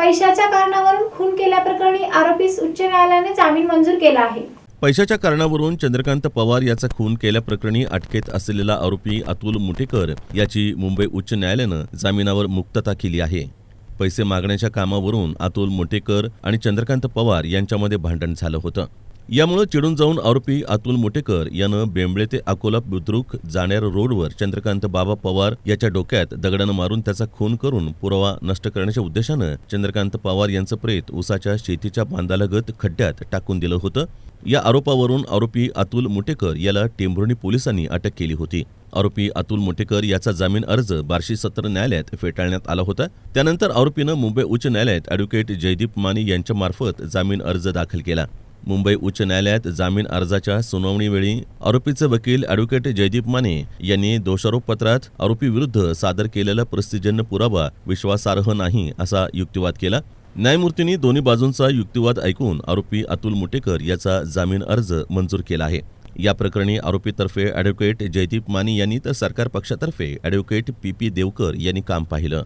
पैशाच्या कारणावरून खून केल्याप्रकरणी आरोपीस उच्च न्यायालयाने जामीन मंजूर केला आहे. पैशाच्या कारणावरून चंद्रकांत पवार याचा खून केल्याप्रकरणी अटकेत असलेला आरोपी अतुल मुटेकर याची मुंबई उच्च न्यायालयानं जामिनावर मुक्तता केली आहे. पैसे मागण्याच्या कामावरून अतुल मुटेकर आणि चंद्रकांत पवार यांच्यामध्ये भांडण झालं होतं. यामुळे चिडून जाऊन आरोपी अतुल मुटेकर यानं बेंबळे ते अकोला बुद्रुक जाणाऱ्या रोडवर चंद्रकांत बाबा पवार याच्या डोक्यात दगडानं मारून त्याचा खून करून पुरावा नष्ट करण्याच्या उद्देशानं चंद्रकांत पवार यांचं प्रेत उसाच्या शेतीच्या बांधालगत खड्ड्यात टाकून दिलं होतं. या आरोपावरून आरोपी अतुल मुटेकर याला टेंभुर्णी पोलिसांनी अटक केली होती. आरोपी अतुल मुटेकर याचा जामीन अर्ज बार्शी सत्र न्यायालयात फेटाळण्यात आला होता. त्यानंतर आरोपीनं मुंबई उच्च न्यायालयात अॅडव्होकेट जयदीप माने यांच्यामार्फत जामीन अर्ज दाखल केला. मुंबई उच्च न्यायालयात जामीन अर्जाच्या सुनावणीवेळी आरोपीचे वकील अॅडव्होकेट जयदीप माने यांनी दोषारोपपत्रात आरोपीविरुद्ध सादर केलेला प्रसिद्धजन्य पुरावा विश्वासार्ह नाही असा युक्तिवाद केला. न्यायमूर्तींनी दोन्ही बाजूंचा युक्तिवाद ऐकून आरोपी अतुल मुटेकर याचा जामीन अर्ज मंजूर केला आहे. या प्रकरणी आरोपीतर्फे अॅडव्होकेट जयदीप माने यांनी तर सरकार पक्षातर्फे अॅडव्होकेट पी पी देवकर यांनी काम पाहिलं.